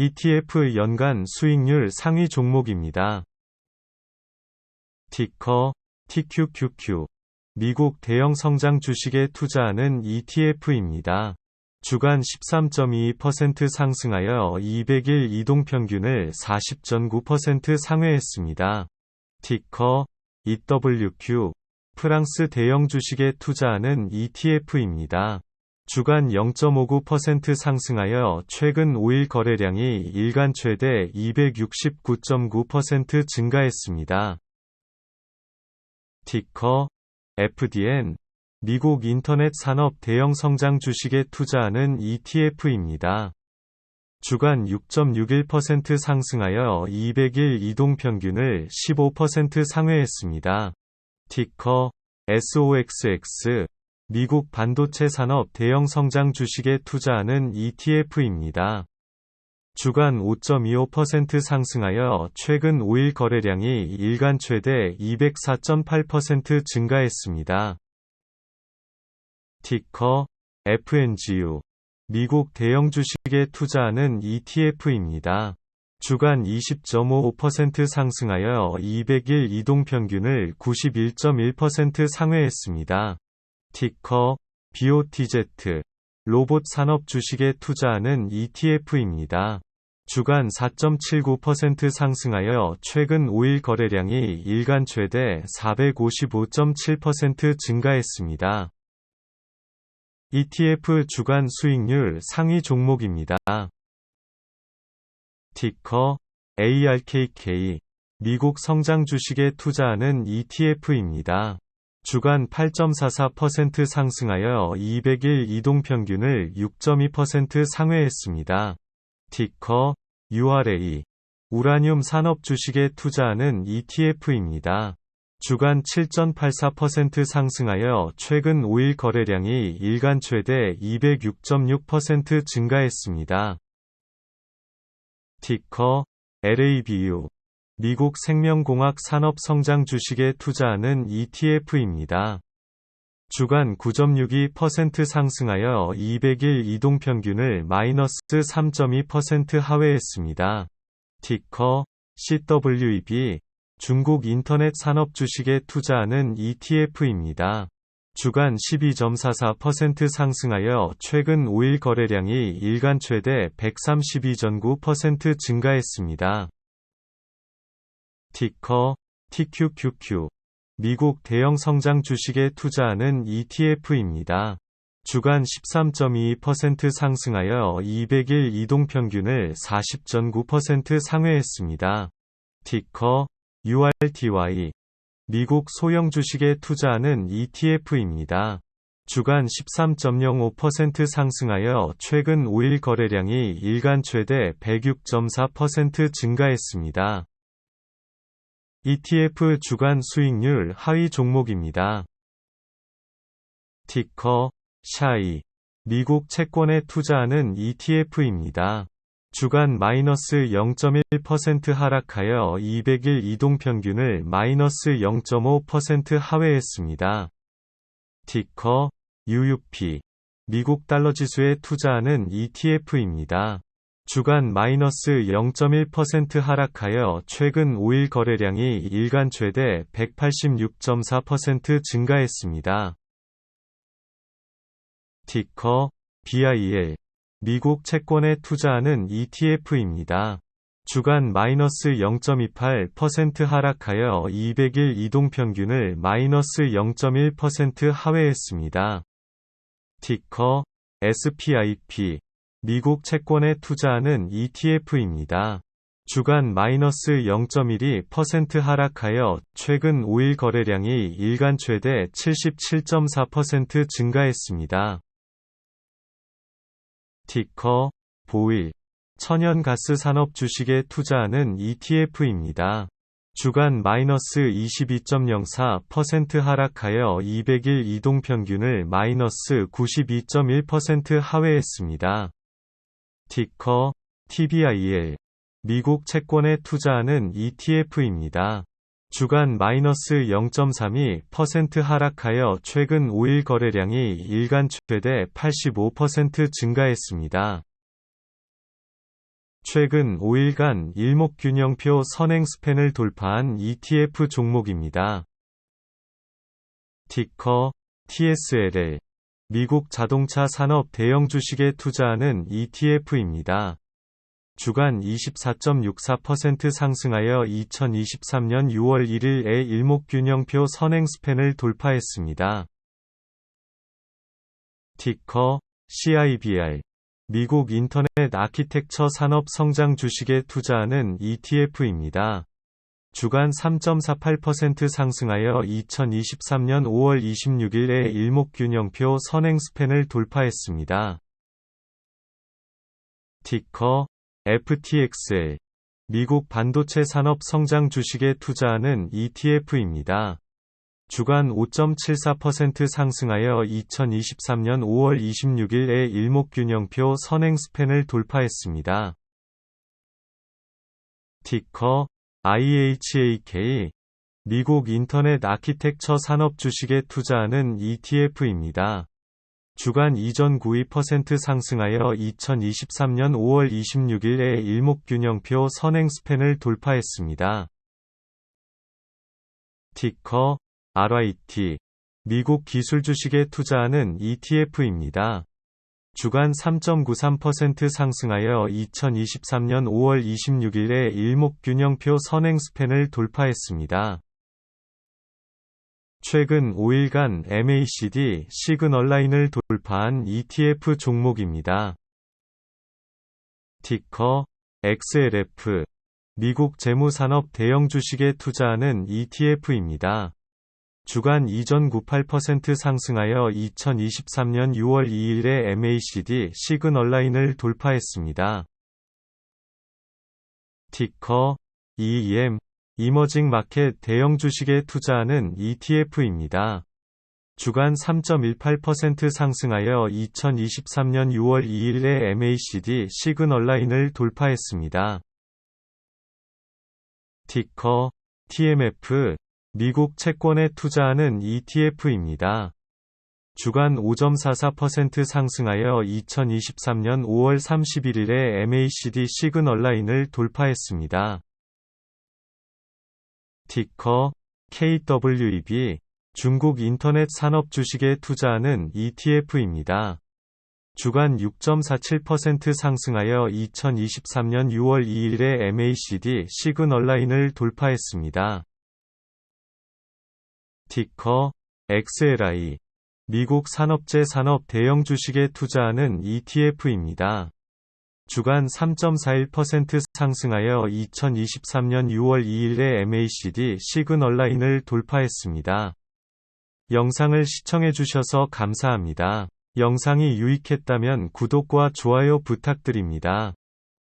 ETF 연간 수익률 상위 종목입니다. 티커 TQQQ 미국 대형 성장 주식에 투자하는 ETF입니다. 주간 13.22% 상승하여 200일 이동평균을 40.9% 상회했습니다. 티커 EWQ 프랑스 대형 주식에 투자하는 ETF입니다. 주간 0.59% 상승하여 최근 5일 거래량이 일간 최대 269.9% 증가했습니다. 티커 FDN 미국 인터넷 산업 대형 성장 주식에 투자하는 ETF입니다. 주간 6.61% 상승하여 200일 이동 평균을 15% 상회했습니다. 티커 SOXX 미국 반도체 산업 대형 성장 주식에 투자하는 ETF입니다. 주간 5.25% 상승하여 최근 5일 거래량이 일간 최대 204.8% 증가했습니다. 티커 FNGU 미국 대형 주식에 투자하는 ETF입니다. 주간 20.55% 상승하여 200일 이동 평균을 91.1% 상회했습니다. 티커 BOTZ 로봇 산업 주식에 투자하는 ETF입니다. 주간 4.79% 상승하여 최근 5일 거래량이 일간 최대 455.7% 증가했습니다. ETF 주간 수익률 상위 종목입니다. 티커 ARKK 미국 성장 주식에 투자하는 ETF입니다. 주간 8.44% 상승하여 200일 이동 평균을 6.2% 상회했습니다. 티커 URA 우라늄 산업 주식에 투자하는 ETF입니다. 주간 7.84% 상승하여 최근 5일 거래량이 일간 최대 206.6% 증가했습니다. 티커 LABU 미국 생명공학 산업 성장 주식에 투자하는 ETF입니다. 주간 9.62% 상승하여 200일 이동 평균을 마이너스 3.2% 하회했습니다. 티커 CWEB 중국 인터넷 산업 주식에 투자하는 ETF입니다. 주간 12.44% 상승하여 최근 5일 거래량이 일간 최대 132.9% 증가했습니다. 티커 TQQQ 미국 대형 성장 주식에 투자하는 ETF입니다. 주간 13.22% 상승하여 200일 이동 평균을 40.9% 상회했습니다. 티커 URTY 미국 소형 주식에 투자하는 ETF입니다. 주간 13.05% 상승하여 최근 5일 거래량이 일간 최대 106.4% 증가했습니다. ETF 주간 수익률 하위 종목입니다. 티커 샤이 미국 채권에 투자하는 ETF입니다. 주간 마이너스 0.1% 하락하여 200일 이동 평균을 마이너스 0.5% 하회했습니다. 티커 UUP 미국 달러 지수에 투자하는 ETF입니다. 주간 마이너스 0.1% 하락하여 최근 5일 거래량이 일간 최대 186.4% 증가했습니다. 티커 BIL 미국 채권에 투자하는 ETF입니다. 주간 마이너스 0.28% 하락하여 200일 이동 평균을 마이너스 0.1% 하회했습니다. 티커 SPIP 미국 채권에 투자하는 ETF입니다. 주간 마이너스 0.12% 하락하여 최근 5일 거래량이 일간 최대 77.4% 증가했습니다. 티커 보일 천연가스 산업 주식에 투자하는 ETF입니다. 주간 마이너스 22.04% 하락하여 200일 이동 평균을 마이너스 92.1% 하회했습니다. 티커 TBIL 미국 채권에 투자하는 ETF입니다. 주간 마이너스 0.32% 하락하여 최근 5일 거래량이 일간 최대 85% 증가했습니다. 최근 5일간 일목균형표 선행 스팬을 돌파한 ETF 종목입니다. 티커 TSLL 미국 자동차 산업 대형 주식에 투자하는 ETF입니다. 주간 24.64% 상승하여 2023년 6월 1일에 일목균형표 선행 스팬을 돌파했습니다. 티커 CIBR 미국 인터넷 아키텍처 산업 성장 주식에 투자하는 ETF입니다. 주간 3.48% 상승하여 2023년 5월 26일에 일목균형표 선행 스팬을 돌파했습니다. 티커 FTXL 미국 반도체 산업 성장 주식에 투자하는 ETF입니다. 주간 5.74% 상승하여 2023년 5월 26일에 일목균형표 선행 스팬을 돌파했습니다. 티커 IHAK 미국 인터넷 아키텍처 산업 주식에 투자하는 ETF입니다. 주간 2.92% 상승하여 2023년 5월 26일에 일목균형표 선행 스팬을 돌파했습니다. 티커 RIT 미국 기술 주식에 투자하는 ETF입니다. 주간 3.93% 상승하여 2023년 5월 26일에 일목균형표 선행 스팬을 돌파했습니다. 최근 5일간 MACD 시그널라인을 돌파한 ETF 종목입니다. 티커 XLF 미국 재무산업 대형 주식에 투자하는 ETF입니다. 주간 2.98% 상승하여 2023년 6월 2일에 MACD 시그널 라인을 돌파했습니다. 티커 EM 이머징 마켓 대형 주식에 투자하는 ETF입니다. 주간 3.18% 상승하여 2023년 6월 2일에 MACD 시그널 라인을 돌파했습니다. 티커 TMF 미국 채권에 투자하는 ETF입니다. 주간 5.44% 상승하여 2023년 5월 31일에 MACD 시그널 라인을 돌파했습니다. 티커 KWEB 중국 인터넷 산업 주식에 투자하는 ETF입니다. 주간 6.47% 상승하여 2023년 6월 2일에 MACD 시그널 라인을 돌파했습니다. 티커 XLI 미국 산업재 산업 대형 주식에 투자하는 ETF입니다. 주간 3.41% 상승하여 2023년 6월 2일에 MACD 시그널 라인을 돌파했습니다. 영상을 시청해 주셔서 감사합니다. 영상이 유익했다면 구독과 좋아요 부탁드립니다.